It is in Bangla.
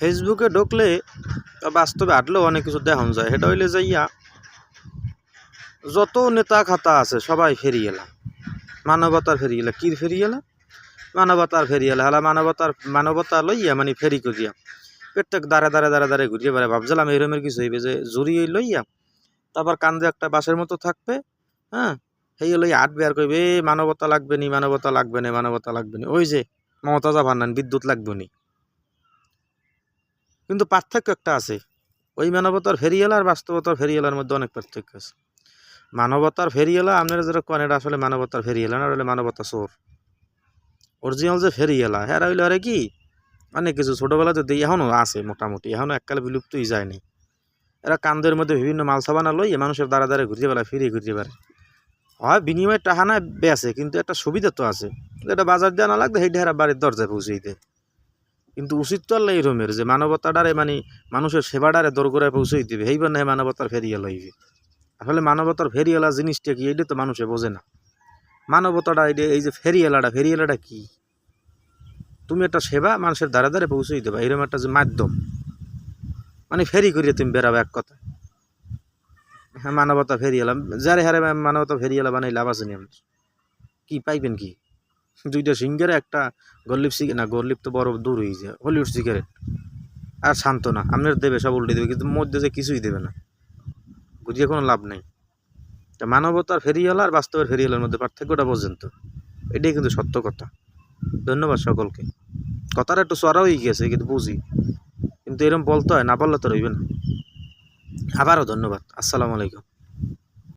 ফেসবুকে ঢুকলে বাস্তবে হাঁটলেও অনেক কিছু দেখানো যায়। সেটা হইলে যাইয়া যত নেতা খাতা আছে, সবাই ফেরি এলাম মানবতার ফেরি এলা কির ফেরি এলা মানবতার ফেরি এলা হালা মানবতার, মানবতা লইয়া মানে ফেরি করিয়া প্রত্যেক দাঁড়ে দাঁড়ে দাঁড়ে দাঁড়ে ঘুরিয়ে বেড়ে ভাবছিলাম এরমের কিছু হইবে যে জড়িয়ে লইয়া, তারপর কান্দে একটা বাসের মতো থাকবে হ্যাঁ? সেই লইয়া হাট বের করবে মানবতা লাগবে নি, মানবতা লাগবে না, মানবতা লাগবে না। ওই যে, মমতাজা ভান্ডান বিদ্যুৎ লাগবে নি। কিন্তু পার্থক্য একটা আছে। ওই মানবতার ফেরিয়েলা আর বাস্তবতার ফেরিয়েলার মধ্যে অনেক পার্থক্য আছে। মানবতার ফেরিয়েলা আপনারা যেটা কোন, এটা আসলে মানবতার ফেরিয়েলা না মানবতা চোর। অরিজিনাল যে ফেরিয়েলা হ্যাঁ হইলে আরে কি? অনেক কিছু। ছোটোবেলাতে দিই এখনও আছে মোটামুটি। এখনও এককালে বিলুপ্তই যায়নি। এরা কান্দের মধ্যে বিভিন্ন মাল সাবানা লইয়ে মানুষের দ্বারা দ্বারা ঘুরিয়ে বেড়ায়, ফিরিয়ে ঘুরতে বেড়ায়। হয় বিনিময়ে টাকা না বেছে কিন্তু একটা সুবিধা তো আছে। এটা বাজার দেওয়া না লাগবে সেইটা হেরা বাড়ির দরজায় পৌঁছে দিতে। কিন্তু উচিত তো আল্লাহ এরমের যে মানবতাটারে মানে মানুষের সেবাটারে দর করে পৌঁছে দিবে সেইবার না মানবতার ফেরিয়ে লইবে। আসলে মানবতার ফেরিয়েলা জিনিসটা কি? এইটা তো মানুষে বোঝে না। মানবতাটা যে- এই যে ফেরিয়েলাটা ফেরিয়েলাটা কি? তুমি একটা সেবা মানুষের দ্বারা দ্বারে পৌঁছে দেবা, এরকম একটা যে মাধ্যম। মানে ফেরি করিয়ে তুমি বেরাবে এক কথা হ্যাঁ মানবতা ফেরিয়েলাম যারে হারে মানবতা ফেরিয়েলা বানাই লাভ আছে নি কি, পাইবেন কি? দুইটা সিঙ্গারে, একটা গরলিপ সিগারেট না গরলিপ তো বড় দূর হয়ে যায়, হলিউড সিগারেট। আর শান্ত না আপনার দেবে, সব উল্টে দেবে, কিন্তু মধ্যে যে কিছুই দেবে না। বুঝিয়ে কোনো লাভ নেই। তা মানবতার ফেরিওয়ালা আর বাস্তবের ফেরিওয়ালার মধ্যে পার্থক্যটা পর্যন্ত। এটাই কিন্তু সত্য কথা। ধন্যবাদ সকলকে। কথাটা একটু চড়া হয়ে গেছে, কিন্তু বুঝি। কিন্তু এরকম বলতে হয়, না বললে তো রইবে না। আবারও ধন্যবাদ। আসসালামু আলাইকুম।